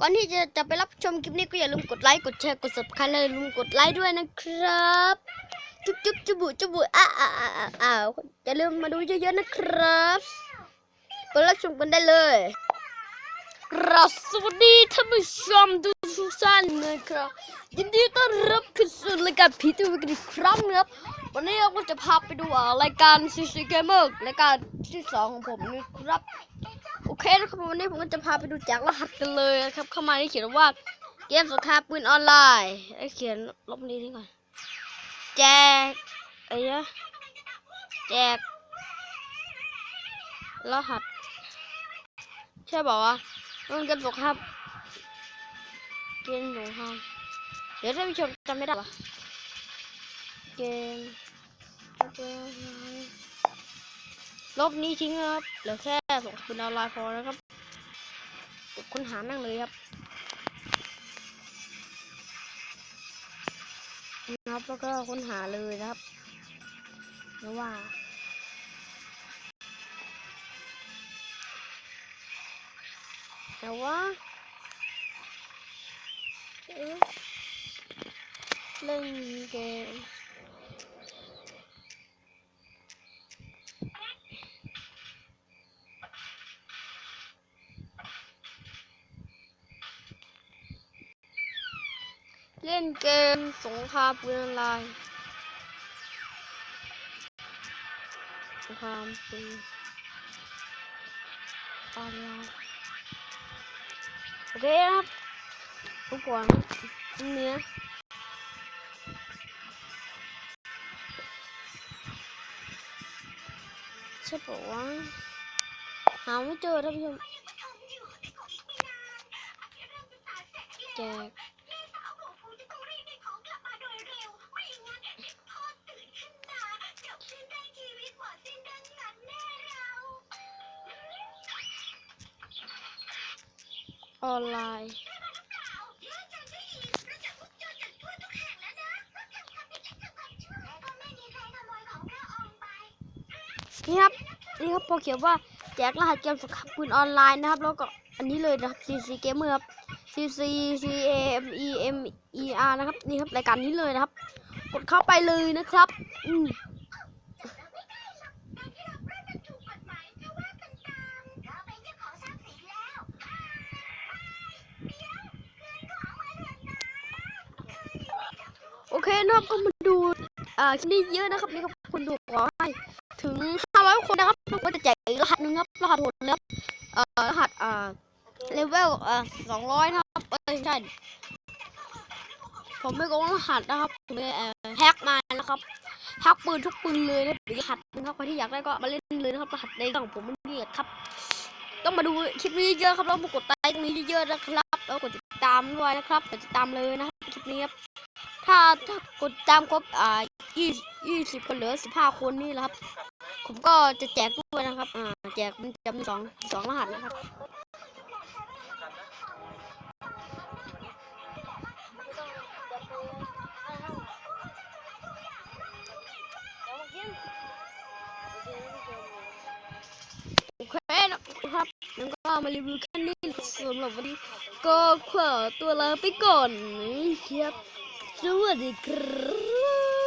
ก่อนที่จะจะไปรับชมคลิปนี้ก็อย่าลืมกดไลค์ กดแชร์ กด subscribe และอย่าลืมกดไลค์ด้วยนะครับ จุ๊บจุ๊บจุบุจุบุอ้าอ้าอ้าอ้าอ้าวอย่าลืมมาดูเยอะๆนะครับไปรับชมกันได้เลยกราบสวัสดีท่านผู้ชม ทุกท่านนะครับยินดีต้อนรับเข้าสู่รายการผีตัววิกฤตครั้งนะครับ วันนี้เราก็จะพาไปดูรายการ CC Gamer รายการที่สองของผมนะครับโอเคนะครับวันนี้ผมก็จะพาไปดูแจกรหัสกันเลยนะครับ เข้ามาที่เขียนว่าเกมสงครามปืนออนไลน์ไอ้เขียนลบนี้ทิ้งก่อนแจกไอ้เนี้ยแจกรหัสใช่บอกว่ามันเกมสงคราม เกมสงครามเดี๋ยวท่านผู้ชมจำไม่ได้ปะเกมลบนี้ทิ้งครับเหลือแค่ส่งคืนออนไลน์พอนะครับค้นหาแม่งเลยครับนะครับแล้วก็ค้นหาเลยนะครับแล้วว่าแต่ว่า เล่นเกมเล่นเกมสงครามปืนออนไลน์สงครามปืนออนไลน์โอเคครับ ทุกคนเนื้อใช่ปะวะหาไม่เจอท่านผู้ชมแจกออนไลน์ นี่ครับนี่ครับพอเขียนว่าแจกรหัสเกมสงครามปืนออนไลน์นะครับ แล้วก็อันนี้เลยนะครับ CC Gamer ครับ CC C A M E M E R นะครับนี่ครับรายการนี้เลยนะครับ กดเข้าไปเลยนะครับอืมโอเคนะครับก็มาดูอ่าคลิปนี้เยอะนะครับนี่ครับคนดูขอให้ ถึง 500 คนนะครับผมก็จะแจกอีกรหัสหนึ่งครับรหัสหดนะครับเอ่อรหัสอ่าเลเวลอ่า200 นะครับเอ้ยไม่ใช่ผมไม่โกงรหัสนะครับผมไปเอ่แฮกมานะครับแฮกปืนทุกปืนเลยนะรหัสนะครับใครที่อยากได้ก็มาเล่นเลยนะครับรหัสในของผมนี่ครับ ต้องมาดูคลิปนี้เยอะครับแล้วมากดไลค์ตรงนี้เยอะๆนะครับแล้วกดติดตามด้วยนะครับกดติดตามเลยนะครับคลิปนี้ครับ ถ้าถ้ากดตามครบอ่ายี่ยี่สิบคนเหลือสิบห้าคนนี่แหละครับ ผมก็จะแจกด้วยนะครับ อ่า แจกมันจะมีสองสองรหัสนะครับโอเคนะครับงั้นก็มารีวิวแค่นี้สำหรับวันนี้ก็ขอตัวลาไปก่อนนะครับ Sua de crrrr.